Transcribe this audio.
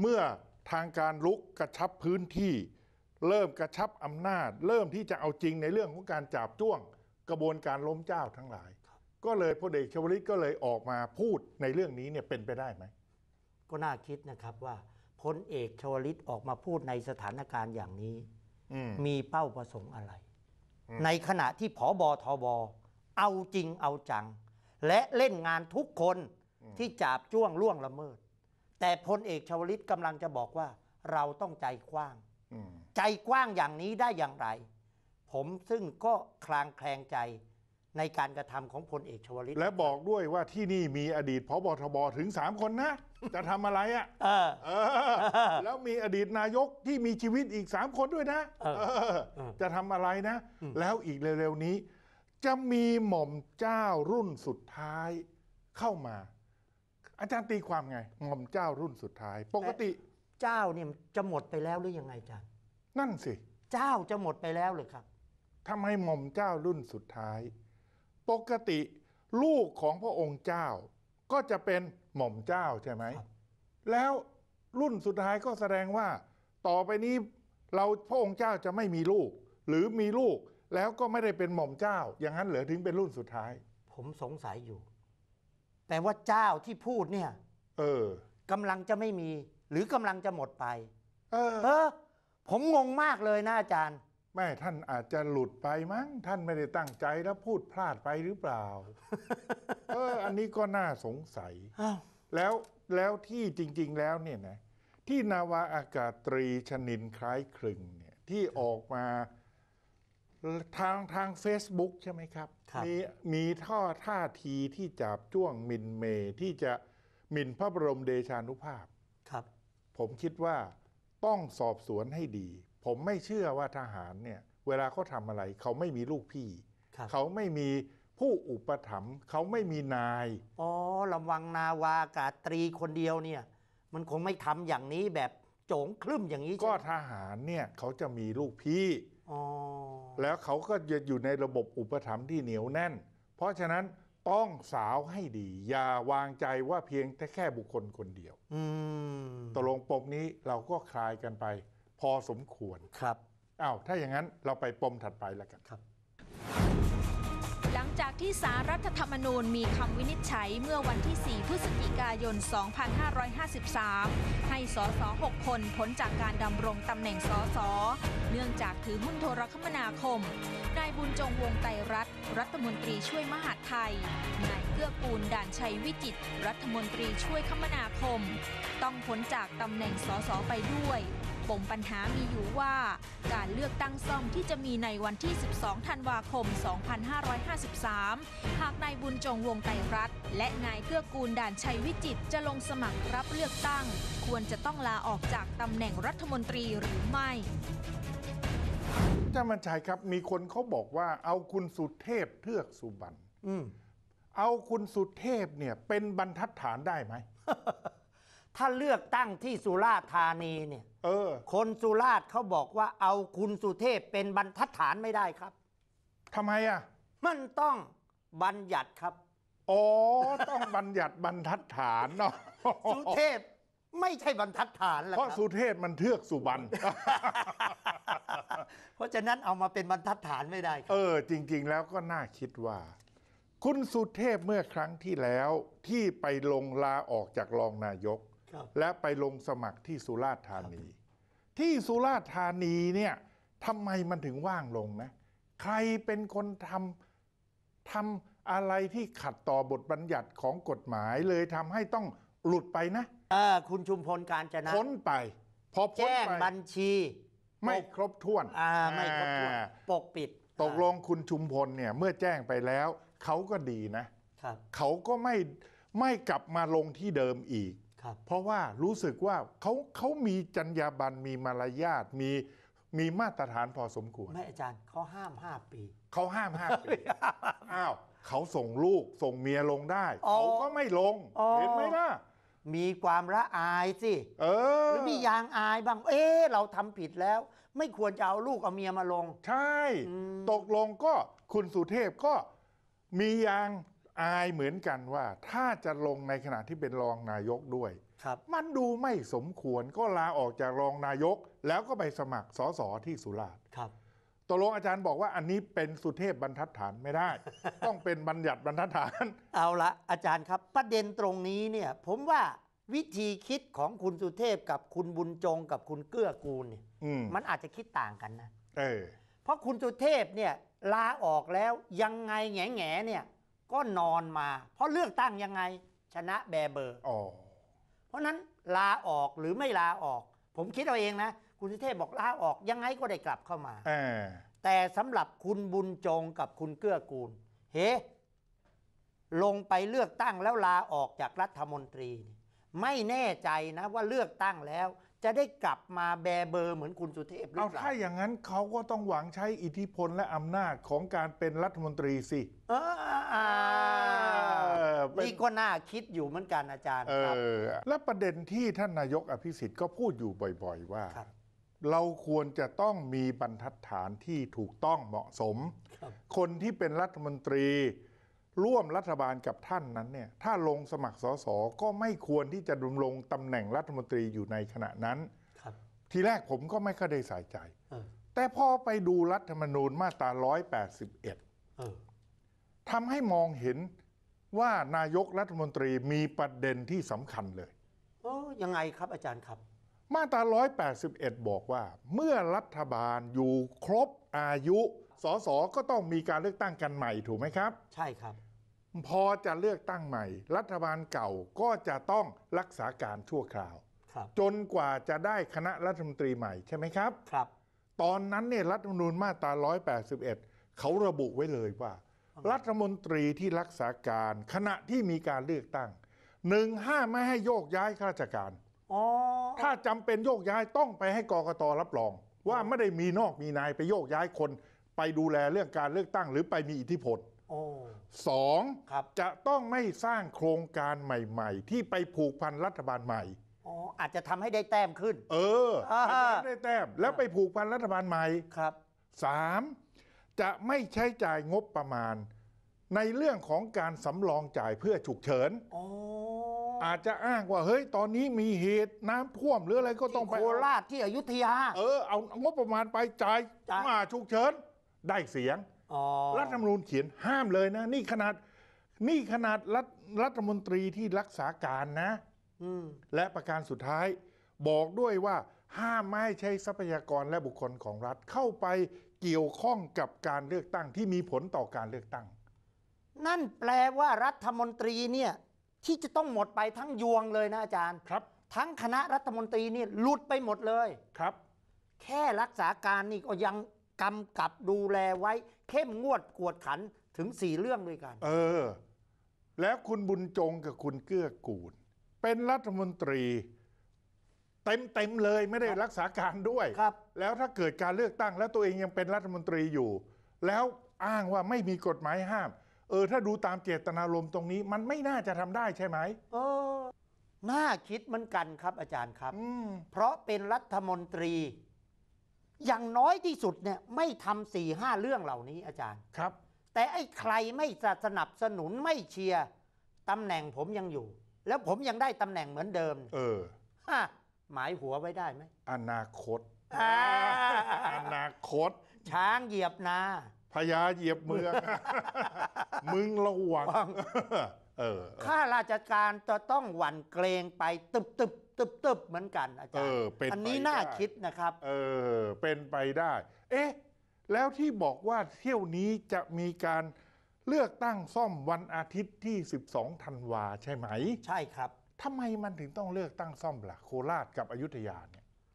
เมื่อทางการลุกกระชับพื้นที่ เริ่มกระชับอำนาจ เริ่มที่จะเอาจริงในเรื่องของการจับจ้วงกระบวนการล้มเจ้าทั้งหลาย ก็เลยพลเอกชวลิตก็เลยออกมาพูดในเรื่องนี้เนี่ยเป็นไปได้ไหมก็น่าคิดนะครับว่าพลเอกชวลิตออกมาพูดในสถานการณ์อย่างนี้อืมมีเป้าประสงค์อะไร ในขณะที่ผอบอทบเอาจริงเอาจัง และเล่นงานทุกคนที่จาบจ้วงล่วงละเมิด แต่พลเอกชวลิตกำลังจะบอกว่า เราต้องใจกว้างอืมใจกว้างอย่างนี้ได้อย่างไร ผมซึ่งก็คลางแคลงใจในการกระทำของพลเอกชวลิต และบอกด้วยว่าที่นี่มีอดีตพบทบถึงสามคนนะ จะทำอะไรอะเออเออ แล้วมีอดีตนายกที่มีชีวิตอีกสามคนด้วยนะเออเออเออจะทำอะไรนะ แล้วอีกเร็วๆนี้ จะมีหม่อมเจ้ารุ่นสุดท้ายเข้ามา อาจารย์ตีความไงหม่อมเจ้ารุ่นสุดท้าย ปกติเจ้าเนี่ยจะหมดไปแล้วหรือยังไงอาจารย์นั่นสิ เจ้าจะหมดไปแล้วเลยครับทำไมหม่อมเจ้ารุ่นสุดท้าย ปกติลูกของพระองค์เจ้า ก็จะเป็นหม่อมเจ้าใช่ไหมครับแล้วรุ่นสุดท้ายก็แสดงว่า ต่อไปนี้เราพระองค์เจ้าจะไม่มีลูก หรือมีลูกแล้วก็ไม่ได้เป็นหม่อมเจ้า อย่างนั้นเหรอถึงเป็นรุ่นสุดท้าย ผมสงสัยอยู่ แต่ว่าเจ้าที่พูดเนี่ยเออกำลังจะไม่มี หรือกำลังจะหมดไป เออเออ ผมงงมากเลยนะอาจารย์แม่ท่านอาจจะหลุดไปมั้ง ท่านไม่ได้ตั้งใจแล้วพูดพลาดไปหรือเปล่า เออ อันนี้ก็น่าสงสัย อ้าว แล้วแล้วที่จริง ๆ แล้วเนี่ยนะที่นาวาอากาศตรีชนินคล้ายคลึงเนี่ยที่ออกมา ทางทาง Facebook ใช่ไหมครับครับมีมีท่อท่าทีที่จับจ้วงหมินเมที่จะหมิ่นพระบรมเดชานุภาพครับ ผมคิดว่าต้องสอบสวนให้ดี ผมไม่เชื่อว่าทหารเนี่ยเวลาเขาทำอะไร เขาไม่มีลูกพี่ครับเขาไม่มีผู้อุปถัมภ์เขาไม่มีนาย อ๋อระวังนาวากาศตรีคนเดียวเนี่ย มันคงไม่ทำอย่างนี้แบบโจงคลึ่มอย่างนี้ ก็ใช่ไหมทหารเนี่ยเขาจะมีลูกพี่อ๋อ แล้วเขาก็จะอยู่ในระบบอุปถัมภ์ที่เหนียวแน่น เพราะฉะนั้นต้องสาวให้ดี อย่าวางใจว่าเพียงแต่แค่บุคคลคนเดียวอืมตกลงปมนี้เราก็คลายกันไป พอสมควรครับอ้าวถ้าอย่างนั้นเราไปปมถัดไปแล้วกันครับ หลังจากที่สารรัฐธรรมนูญมีคำวินิจฉัยเมื่อวันที่ 4 พฤศจิกายน 2553 ให้สส6คนพ้นจากการดำรงตำแหน่งสส เนื่องจากถือหุ้นโทรคมนาคม นายบุญจงวงไตรรัตรัฐมนตรีช่วยมหาดไทย นายเกื้อกูลด่านชัยวิจิตรรัฐมนตรีช่วยคมนาคม ต้องพ้นจากตำแหน่งสสไปด้วย มปัญหามีอยู่ว่าการเลือกตั้งซ่อมที่จะมีในวันที่ 12 ธันวาคม 2553 หากนายบุญจงวงไตรรัตน์และนายเกื้อกูลด่านชัยวิจิตรจะลงสมัครรับเลือกตั้ง ควรจะต้องลาออกจากตำแหน่งรัฐมนตรีหรือไม่อาจารย์บรรชัยครับมีคนเขาบอกว่าเอาคุณสุเทพเทือกสุบรรณอืมเอาคุณสุเทพเนี่ยเป็นบรรทัดฐานได้ไหม ถ้าเลือกตั้งที่สุราษฎร์ธานีเนี่ย เออ คนสุราษฎร์เขาบอกว่าเอาคุณสุเทพเป็นบรรทัดฐานไม่ได้ครับ ทำไมอะ มันต้องบัญญัติครับ อ๋อ ต้องบัญญัติบรรทัดฐานเนาะสุเทพไม่ใช่บรรทัดฐานแล้วเพคราะรับสุเทพมันเทือกสุบรรณ เพราะฉะนั้นเอามาเป็นบรรทัดฐานไม่ได้ครัเอบอ จริง ๆ แล้วก็น่าคิดว่า คุณสุเทพเมื่อครั้งที่แล้วที่ไปลงลาออกจากรองนายกครับ และไปลงสมัครที่สุราษฎร์ธานี ที่สุราษฎร์ธานีเนี่ยทำไมมันถึงว่างลงนะ ใครเป็นคนทำทำอะไรที่ขัดต่อบทบัญญัติของกฎหมายเลยทำให้ต้องหลุดไปนะเออคุณชุมพลการจนะพ้นไป พอพ้นแจ้งไปบัญชี ไม่ครบถ้วนอ่าไม่ครบถ้วนอ่าปกปิดตกลงคุณชุมพลเนี่ยเมื่อแจ้งไปแล้ว เขาก็ดีนะ ครับ เขาก็ไม่ไม่กลับมาลงที่เดิมอีกครับ เพราะว่ารู้สึกว่าเขาเขามีจรรยาบรรณมีมารยาทมีมีมาตรฐานพอสมควร ไม่อาจารย์เขาห้ามห้าปี เขาห้ามห้าปี อ้าวเขาส่งลูกส่งเมียลงได้ อ๋อเขาก็ไม่ลง อ๋อ เห็นไหมล่ะ มีความละอายสิเออหรือมียางอายบ้าง เอ๊ะเราทำผิดแล้ว ไม่ควรจะเอาลูกเอาเมียมาลง ใช่ ตกลงก็คุณสุเทพก็มียาง อายเหมือนกันว่าถ้าจะลงในขณะที่เป็นรองนายกด้วย ครับ มันดูไม่สมควรก็ลาออกจากรองนายก แล้วก็ไปสมัครสสที่สุราษฎร์ครับ ตกลงอาจารย์บอกว่าอันนี้เป็นสุเทพบรรทัดฐานไม่ได้ ต้องเป็นบัญญัติบรรทัดฐาน เอาละอาจารย์ครับประเด็นตรงนี้เนี่ยผมว่าวิธีคิดของคุณสุเทพกับคุณบุญจงกับคุณเกื้อกูลเนี่ยอืม มันอาจจะคิดต่างกันนะ เออ เพราะคุณสุเทพเนี่ยลาออกแล้วยังไงแง่แง่ๆเนี่ย ก็นอนมา เพราะเลือกตั้งยังไง ชนะแบเบอร์ อ๋อ เพราะฉะนั้นลาออกหรือไม่ลาออก ผมคิดเอาเองนะ คุณสุเทพบอกลาออกยังไงก็ได้กลับเข้ามา เออ แต่สำหรับคุณบุญจงกับคุณเกื้อกูล เฮ้ลงไปเลือกตั้งแล้วลาออกจากรัฐมนตรีนี่ไม่แน่ใจนะว่าเลือกตั้งแล้ว จะได้กลับมาแบเบอร์เหมือนคุณสุเทพหรือเอาเปล่าถ้าอย่างนั้นเขาก็ต้องหวังใช้อิทธิพลและอำนาจของการเป็นรัฐมนตรีสิเอออ่าเออเป็นนี่ก็น่าคิดอยู่เหมือนกันอาจารย์เอครับ อและประเด็นที่ท่านนายกอภิสิทธิ์ก็พูดอยู่บ่อยๆว่า ครับ เราควรจะต้องมีบรรทัดฐานที่ถูกต้องเหมาะสม ครับ คนที่เป็นรัฐมนตรี ร่วมรัฐบาลกับท่านนั้นเนี่ยถ้าลงสมัครสสก็ไม่ควรที่จะดำรงตำแหน่งรัฐมนตรีอยู่ในขณะนั้นครับทีแรกผมก็ไม่ค่อยได้ใส่ใจเออแต่พอไปดูรัฐธรรมนูญมาตรา 181เออทำให้มองเห็นว่านายกรัฐมนตรีมีประเด็นที่สำคัญเลยเออยังไงครับอาจารย์ครับ มาตรา 181 บอกว่า เมื่อรัฐบาลอยู่ครบอายุสสก็ต้องมีการเลือกตั้งกันใหม่ถูกไหมครับ ใช่ครับ พอจะเลือกตั้งใหม่ รัฐบาลเก่าก็จะต้องรักษาการชั่วคราว ครับ จนกว่าจะได้คณะรัฐมนตรีใหม่ใช่ไหมครับ ครับตตอนนั้นเนี่ยรัฐธรรมนูญมาตรา 181 เขาระบุไว้เลยว่า รัฐมนตรีที่รักษาการขณะที่มีการเลือกตั้งหนึ่งห้ามไม่ให้โยกย้ายข้าราชการ อ๋อ ถ้าจำเป็นโยกย้ายต้องไปให้กกตรับรอง ว่าไม่ได้มีนอกมีนายไปโยกย้ายคน ไปดูแลเรื่องการเลือกตั้ง หรือไปมีอิทธิพลโอ้ สองครับจะต้องไม่สร้างโครงการใหม่ ๆ ที่ไปผูกพันรัฐบาลใหม่อ๋ออาจจะทำให้ได้แต้มขึ้น เอออ่าฮะอันนั้นได้แต้ม แล้วไปผูกพันรัฐบาลใหม่ครับสามจะไม่ใช้จ่ายงบประมาณ ในเรื่องของการสำรองจ่ายเพื่อฉุกเฉินอ๋ออาจจะอ้างว่าเฮ้ยตอนนี้มีเหตุน้ำท่วมหรืออะไรก็ต้องที่ไปโคราชที่อยุธยา เออเอางบประมาณไปจ่ายจ่ายมาฉุกเฉินได้เสียงอ๋อ รัฐธรรมนูญเขียนห้ามเลยนะ นี่ขนาดนี่ขนาดรัฐรัฐมนตรีที่รักษาการนะอืมและประการสุดท้าย บอกด้วยว่าห้ามไม่ให้ใช้ทรัพยากรและบุคคลของรัฐเข้าไปเกี่ยวข้องกับการเลือกตั้งที่มีผลต่อการเลือกตั้ง นั่นแปลว่ารัฐมนตรีเนี่ยที่จะต้องหมดไปทั้งยวงเลยนะอาจารย์ครับ ทั้งคณะรัฐมนตรีเนี่ยหลุดไปหมดเลยครับ แค่รักษาการนี่ก็ยังกำกับดูแลไว้ เข้มงวดกวดขันถึงสี่เรื่องด้วยกัน เออ แล้วคุณบุญจงกับคุณเกื้อกูล เป็นรัฐมนตรี เต็มเต็มๆเลยไม่ได้รักษาการด้วยครับ แล้วถ้าเกิดการเลือกตั้ง แล้วตัวเองยังเป็นรัฐมนตรีอยู่ แล้วอ้างว่าไม่มีกฎหมายห้าม เออ ถ้าดูตามเจตนารมณ์ตรงนี้ มันไม่น่าจะทำได้ใช่ไหมเออ น่าคิดเหมือนกันครับอาจารย์ครับ อืม เพราะเป็นรัฐมนตรี อย่างน้อยที่สุดเนี่ยไม่ทำสี่ห้าเรื่องเหล่านี้อาจารย์ ครับ แต่ไอ้ใครไม่สนับสนุนไม่เชียร์ตำแหน่งผมยังอยู่ แล้วผมยังได้ตำแหน่งเหมือนเดิมเออฮะหมายหัวไว้ได้ไหมอนาคต อ่าอนาคตช้างเหยียบนา พญาเหยียบเมือง มึงระวังวังเออ ข้าราชการจะต้องหวั่นเกรงไปตึบตึบ ตึบตึบเหมือนกันอาจารเอย์อเป็นอันนี้ไปน่าได้ คิดนะครับ เออ เป็นไปได้ เอ๊ะ แล้วที่บอกว่าเที่ยวนี้จะมีการเลือกตั้งซ่อมวันอาทิตย์ที่ 12 ธันวาใช่ไหมใช่ครับ ทำไมมันถึงต้องเลือกตั้งซ่อมล่ะ โคราชกับอยุธยาเนี่ย